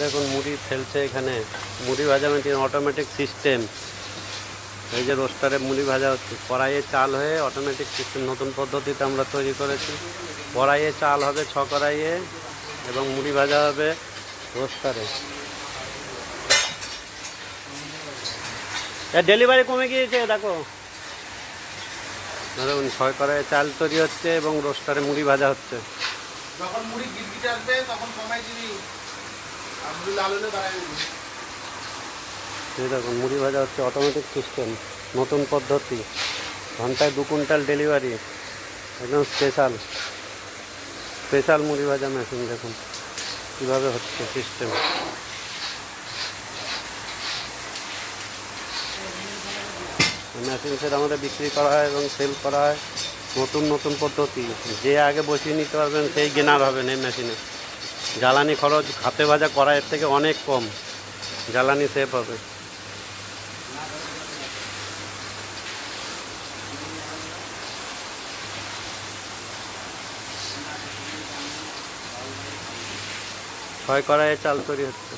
দেখুন, মুড়ি ফেলছে এখানে। মুড়ি ভাজা মেশিন অটোমেটিক সিস্টেম এই যে রোস্টারে মুড়ি ভাজা হচ্ছে, কড়াইয়ে চাল হয়ে অটোমেটিক সিস্টেম নতুন পদ্ধতিতে আমরা তৈরি করেছি। কড়াইয়ে চাল হবে ছ কড়াইয়ে এবং মুড়ি ভাজা হবে রোস্টারে ডেলিভারি কমে গিয়েছে, দেখো। না দেখুন ছয় কড়াইয়ে চাল তৈরি হচ্ছে এবং রোস্টারে মুড়ি ভাজা হচ্ছে। যখন মুড়ি গিরগিটে আসবে, তখন কমাই দিবি। দেখুন মুড়ি ভাজা হচ্ছে অটোমেটিক সিস্টেম নতুন পদ্ধতি। ঘন্টায় দু কুইন্টাল ডেলিভারি একদম স্পেশাল স্পেশাল মুড়ি ভাজা মেশিন দেখুন, কীভাবে হচ্ছে সিস্টেম মেশিন সেট আমাদের বিক্রি করা হয় এবং সেল করা হয়। নতুন নতুন পদ্ধতি। যে আগে বসিয়ে নিতে পারবেন, সেই গেনার হবেন এই মেশিনে জ্বালানি খরচ হাতে ভাজা কড়াইয়ের থেকে অনেক কম। জ্বালানি সেফ হবে ছয় কড়াইয়ে চাল তৈরি হচ্ছে।